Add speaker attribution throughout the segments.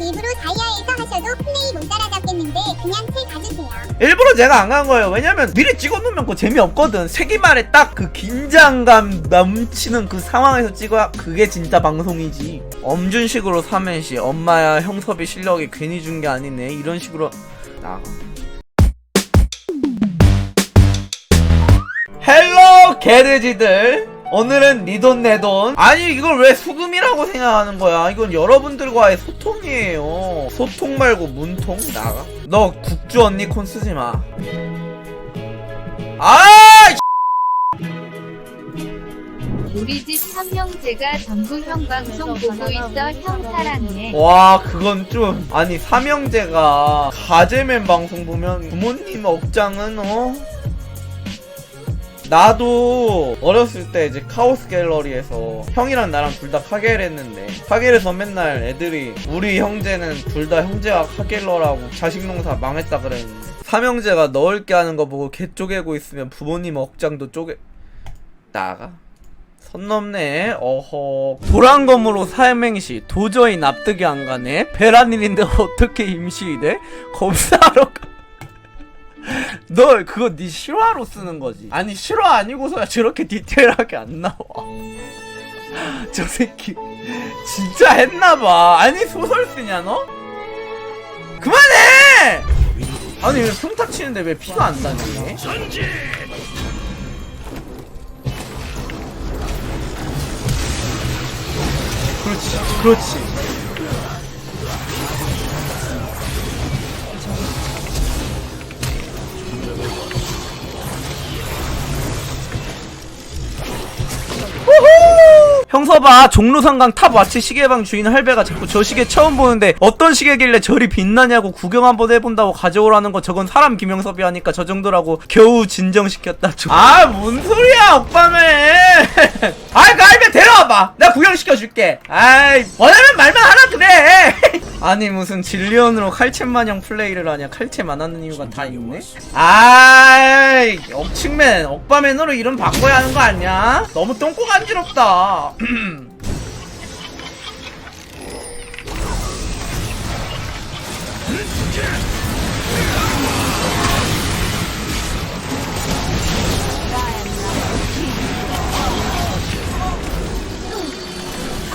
Speaker 1: 일부러 다이아에서 하셔도 플레이 못 따라잡겠는데 그냥 채 가주세요.
Speaker 2: 일부러 제가 안 간 거예요. 왜냐면 미리 찍어놓으면 그 재미없거든. 세기말에 딱 그 긴장감 넘치는 그 상황에서 찍어야 그게 진짜 방송이지. 엄준식으로 삼행시 엄마야 형섭이 실력이 괜히 준 게 아니네. 이런 식으로 나가. 헬로 개돼지들 오늘은 네돈내 돈. 아니 이걸 왜 수금이라고 생각하는 거야? 이건 여러분들과의 소통이에요. 소통 말고 문통? 나가. 너 국주 언니 콘 쓰지 마. 아!
Speaker 3: 우리 집 삼형제가 전부 형 방송 보고 있어 형 사랑해.
Speaker 2: 와 그건 좀. 아니 삼형제가 가제맨 방송 보면 부모님 억장은 어 나도 어렸을 때 이제 카오스 갤러리에서 형이랑 나랑 둘 다 카게를 했는데 카게에서 맨날 애들이 우리 형제는 둘 다 형제가 카겔러라고 자식 농사 망했다 그랬는데 삼형제가 넣을 게 하는 거 보고 개 쪼개고 있으면 부모님 억장도 쪼개 나가 선 넘네 어허 도란검으로 사행시 도저히 납득이 안 가네 베란일인데 어떻게 임시이 돼? 검사하러 가. 너 그거 네 실화로 쓰는 거지 아니 실화 아니고서야 저렇게 디테일하게 안 나와 저 새끼 진짜 했나봐 아니 소설 쓰냐 너? 그만해! 아니 왜 평타 치는데 왜 피가 안 다니네? 그렇지 그렇지 형서봐 종로상강 탑 와치 시계방 주인 할배가 자꾸 저 시계 처음 보는데 어떤 시계길래 저리 빛나냐고 구경 한번 해본다고 가져오라는 거 저건 사람 김영섭이 하니까 저 정도라고 겨우 진정시켰다 아 뭔 소리야 오빠네. 아이 그 할배 데려와봐. 내가 구경시켜줄게. 아이 원하면 말만 하라 그래 아니 무슨 진리언으로 칼챔 마냥 플레이를 하냐. 칼챔 안 하는 이유가 다 있네. 아이 억측맨 억바맨으로 이름 바꿔야 하는 거 아니야? 너무 똥꼬 간지럽다.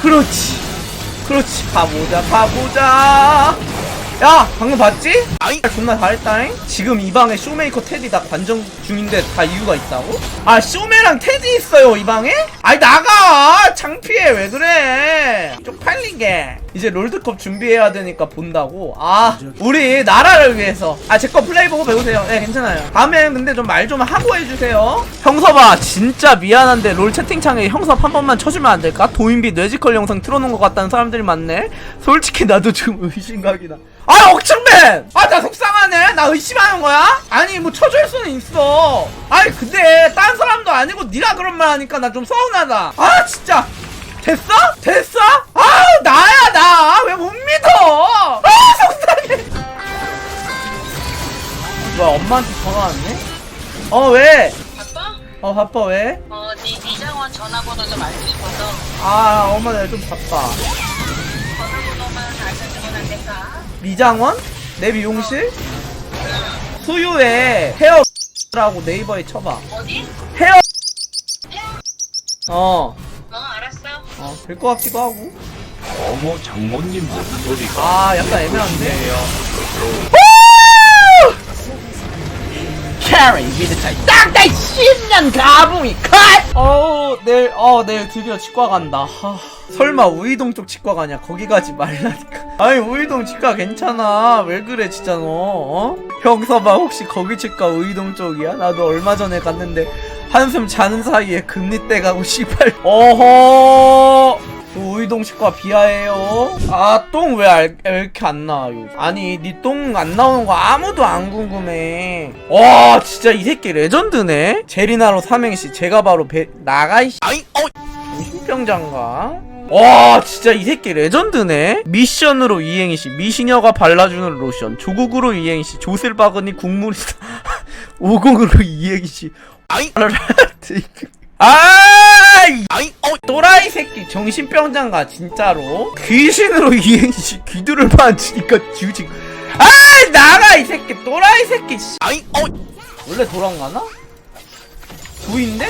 Speaker 2: 그렇지 그렇지 가보자 가보자 야 방금 봤지? 아이 존나 잘했다잉? 지금 이 방에 쇼메이커 테디 다 관전 중인데 다 이유가 있다고? 아 쇼메랑 테디 있어요 이 방에? 아이 나가! 창피해 왜 그래? 쪽팔리게. 이제 롤드컵 준비해야 되니까 본다고? 아 우리 나라를 위해서. 아 제 거 플레이 보고 배우세요. 네 괜찮아요. 다음엔 근데 좀 말 좀 하고 해주세요. 형섭아 진짜 미안한데 롤 채팅창에 형섭 한 번만 쳐주면 안 될까? 도인비 뇌지컬 영상 틀어놓은 것 같다는 사람들이 많네. 솔직히 나도 좀 의심각이다. 아 억측맨! 아나 속상하네 나 의심하는 거야? 아니 뭐 쳐줄 수는 있어 아니 근데 딴 사람도 아니고 니가 그런 말 하니까 나 좀 서운하다 아 진짜 됐어? 됐어? 아 나야 나 왜 못 믿어 아 속상해 뭐야 엄마한테 전화 왔네? 어 왜?
Speaker 4: 바빠?
Speaker 2: 어 바빠 왜?
Speaker 4: 어, 네 미장원 전화번호 좀 알고 싶어서
Speaker 2: 아 엄마 내가 좀 바빠
Speaker 4: 전화번호만 알려주면 안 될까?
Speaker 2: 미장원? 내 미용실? 수유에 헤어 라고 네이버에 쳐봐
Speaker 4: 어디?
Speaker 2: 헤어 어,
Speaker 4: 어, 알았어.
Speaker 2: 어, 될 것 같기도 하고.
Speaker 5: 어머 장모님 목소리가
Speaker 2: 아, 약간 애매한데? 캐리 미드 차이 딱딱 10년 가붕이 컷! 어, 내일, 어, 내일 드디어 치과 간다. 하, 설마 우이동 쪽 치과 가냐? 거기 가지 말라니까. 아니, 우이동 치과 괜찮아. 왜 그래, 진짜 너, 어? 형서봐, 혹시 거기 치과 우이동 쪽이야? 나도 얼마 전에 갔는데, 한숨 자는 사이에 금리 떼 가고, 씨발. 어허! 그 우이동 치과 비하해요. 아, 똥 왜 이렇게 안 나와, 요 아니, 니 똥 안 나오는 거 아무도 안 궁금해. 와, 진짜 이 새끼 레전드네? 제리나로 삼행시, 제가 바로 배, 나가, 이씨. 아이, 어! 신병장가? 와 진짜 이 새끼 레전드네 미션으로 이행시 미시녀가 발라주는 로션 조국으로 이행시 조슬바그니 국물이다 50으로 이행시 아이 아이 아이 어 또라이 새끼 정신병장가 진짜로 귀신으로 이행시 귀두를 만지니까 지우지 아 나가 이 새끼 또라이 새끼 씨. 아이 어 원래 도망가나? 부인데?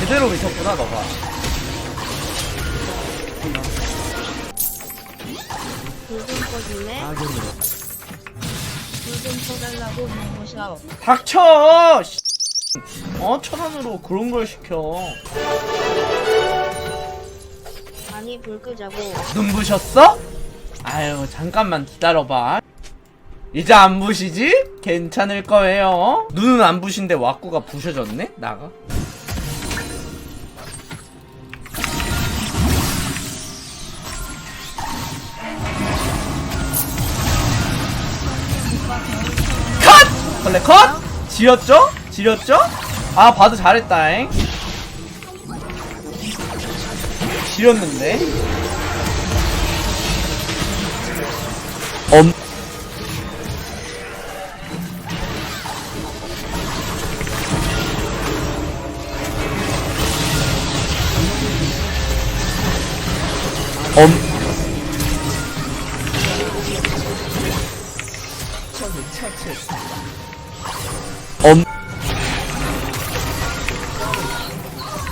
Speaker 2: 제대로 미쳤구나 너가
Speaker 6: 불좀 꺼줄래? 눈부셔.
Speaker 2: 닥쳐! 씨. 어? 천원으로 그런 걸 시켜.
Speaker 6: 아니 불 끄자고.
Speaker 2: 눈 부셨어? 아유, 잠깐만 기다려봐. 이제 안 부시지? 괜찮을 거예요. 눈은 안 부신데 왁구가 부셔졌네? 나가. 벌레 컷! 지렸죠? 지렸죠? 아, 봐도 잘했다잉. 지렸는데. 엄. 엄. 엄.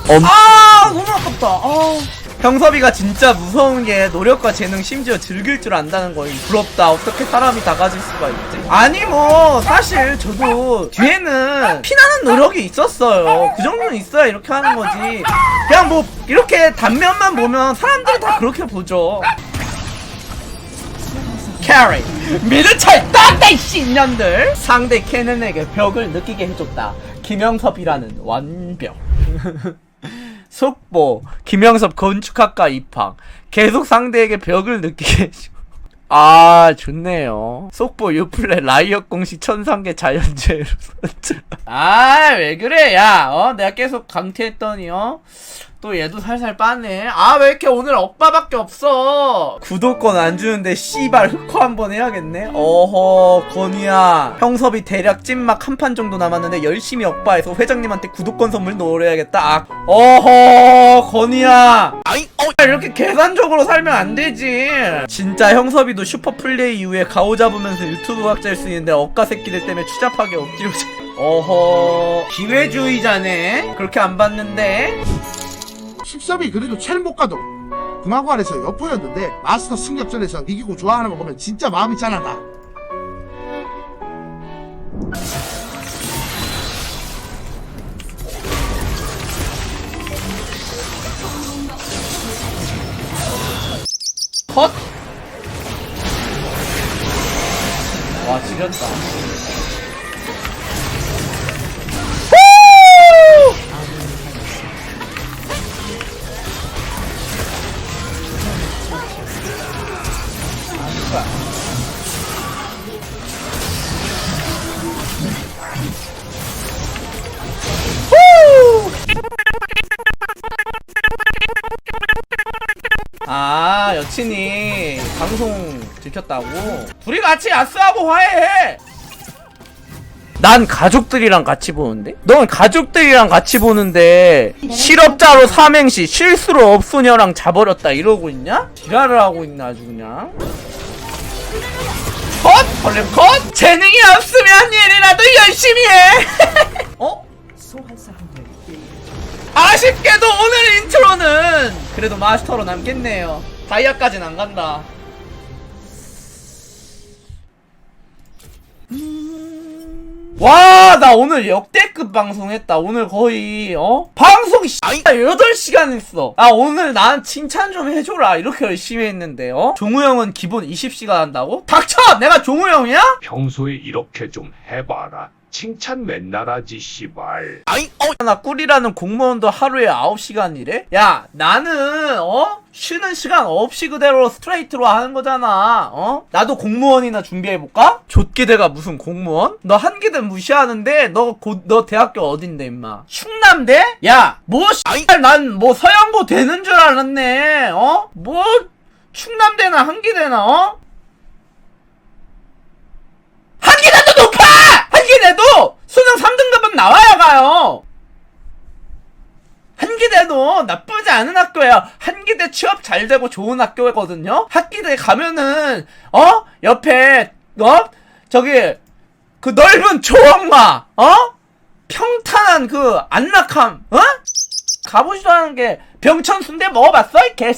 Speaker 2: 엄. 아, 너무 아깝다. 아. 형섭이가 진짜 무서운 게 노력과 재능 심지어 즐길 줄 안다는 거이 부럽다. 어떻게 사람이 다 가질 수가 있지? 아니 뭐 사실 저도 뒤에는 피나는 노력이 있었어요. 그 정도는 있어야 이렇게 하는 거지. 그냥 뭐 이렇게 단면만 보면 사람들이 다 그렇게 보죠. 캐리 미드차이 딴데 씨년들 상대 캐넨에게 벽을 느끼게 해줬다. 김영섭이라는 완벽. 속보 김영섭 건축학과 입학. 계속 상대에게 벽을 느끼게 해줘 아 좋네요. 속보 유플레 라이엇 공식 천상계 자연재해로 아왜 그래? 야어 내가 계속 강퇴했더니 어또 얘도 살살 빠네. 아 왜 이렇게 오늘 억바밖에 없어? 구독권 안 주는데 씨발 흑화 한번 해야겠네? 어허 건이야. 형섭이 대략 찐막 한 판 정도 남았는데 열심히 억바해서 회장님한테 구독권 선물 노려야겠다. 아, 어허 건이야. 아이! 어 이렇게 계산적으로 살면 안 되지. 진짜 형섭이도 슈퍼 플레이 이후에 가오 잡으면서 유튜브 각자일 수 있는데 억가 새끼들 때문에 추잡하게 억지로 자- 어허 기회주의자네. 그렇게 안 봤는데.
Speaker 7: 십섭이 그래도 첼 못 가도 금화관에서 엿보였는데 마스터 승격전에서 이기고 좋아하는 거 보면 진짜 마음이 짠하다.
Speaker 2: 아 여친이 방송 들켰다고 둘이 같이 야스하고 화해해 난 가족들이랑 같이 보는데 넌 가족들이랑 같이 보는데 실업자로 삼행시 실수로 업소녀랑 자버렸다 이러고 있냐? 지랄을 하고 있나 아주 그냥 컷! 벌레 컷! 재능이 없으면 일이라도 열심히 해! 아쉽게도 오늘 인트로는 그래도 마스터로 남겠네요. 다이아까진 안 간다. 와, 나 오늘 역대급 방송했다. 오늘 거의, 어? 방송, 씨, 8시간 했어. 아, 오늘 난 칭찬 좀 해줘라. 이렇게 열심히 했는데, 어? 종우 형은 기본 20시간 한다고? 닥쳐! 내가 종우 형이야?
Speaker 5: 평소에 이렇게 좀 해봐라. 칭찬 맨날 하지 씨발.
Speaker 2: 나 꿀이라는 공무원도 하루에 9시간 일해? 야, 나는, 어? 쉬는 시간 없이 그대로 스트레이트로 하는 거잖아, 어? 나도 공무원이나 준비해볼까? 좆기대가 무슨 공무원? 너 한기대 무시하는데, 너 곧, 너 대학교 어딘데, 임마? 충남대? 야, 뭐, 씨발, 난뭐 서영고 되는 줄 알았네, 어? 뭐, 충남대나 한기대나, 어? 한기대도 높아! 한기대도 수능 3등급은 나와야 가요. 한기대도 나쁘지 않은 학교예요. 한기대 취업 잘 되고 좋은 학교거든요. 한기대 가면은 어 옆에 어 저기 그 넓은 조형마 어 평탄한 그 안락함 어 가보지도 않은 게 병천 순대 먹어봤어? 이 개.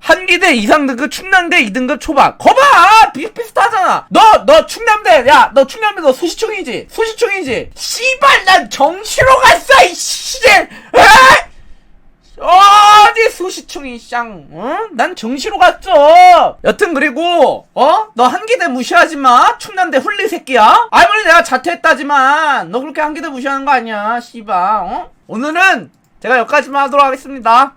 Speaker 2: 한기대 2상등급, 충남대 2등급 초반. 거봐! 비슷비슷하잖아. 너, 너 충남대, 야, 너 충남대 너 수시충이지? 수시충이지? 씨발, 난 정시로 갔어, 이 씨발! 에이! 어디 수시충이 쌍, 어? 난 정시로 갔죠. 여튼 그리고 어? 너 한기대 무시하지 마. 충남대 훌리 새끼야. 아무리 내가 자퇴했다지만 너 그렇게 한기대 무시하는 거 아니야, 씨발. 어? 오늘은 제가 여기까지만 하도록 하겠습니다.